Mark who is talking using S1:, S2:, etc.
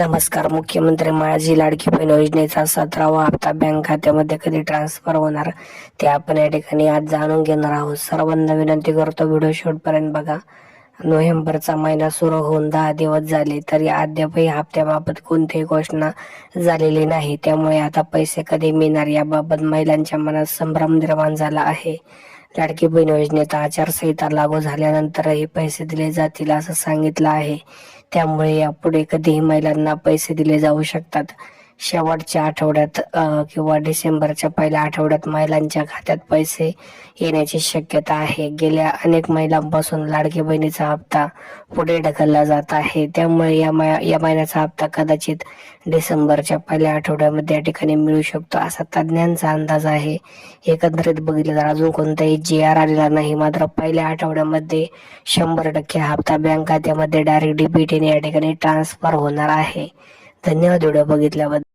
S1: नमस्कार मुख्यमंत्री माझी लाडकी बहीण योजनेचा सतरावा हप्ता बँक खात्यामध्ये कधी ट्रान्सफर होणार? ते आपण या ठिकाणी आज जाणून घेणार आहोत. सर्वांना विनंती करतो व्हिडिओ शेवटपर्यंत बघा. नोव्हेंबरचा महिना सुरू होऊन दहा दिवस झाले तरी अद्यापही हप्त्याबाबत कोणतीही घोषणा झालेली नाही. त्यामुळे आता पैसे कधी मिळणार याबाबत महिलांच्या मनात संभ्रम निर्माण झाला आहे. लाडकी बहीण योजनेत आचारसंहिता लागू झाल्यानंतरही पैसे दिले जातील असं सांगितलं आहे. त्यामुळे यापुढे कधीही महिलांना पैसे दिले जाऊ शकतात. शेवटच्या आठवड्यात किंवा डिसेंबरच्या पहिल्या आठवड्यात महिलांच्या खात्यात पैसे येण्याची शक्यता आहे. गेल्या अनेक महिलांपासून लाडकी बहिणीचा हप्ता पुढे ढकलला जात आहे. त्यामुळे या मै- या महिन्याचा हप्ता कदाचित डिसेंबरच्या पहिल्या आठवड्यामध्ये या ठिकाणी मिळू शकतो असा तज्ज्ञांचा अंदाज आहे. एकंदरीत बघितलं तर अजून कोणताही जी आर आलेला नाही. मात्र पहिल्या आठवड्यामध्ये शंभर टक्के हप्ता बँक खात्यामध्ये डायरेक्ट डीबीटीने या ठिकाणी ट्रान्सफर होणार आहे. धन्यवाद व्हिडिओ बघितल्याबद्दल.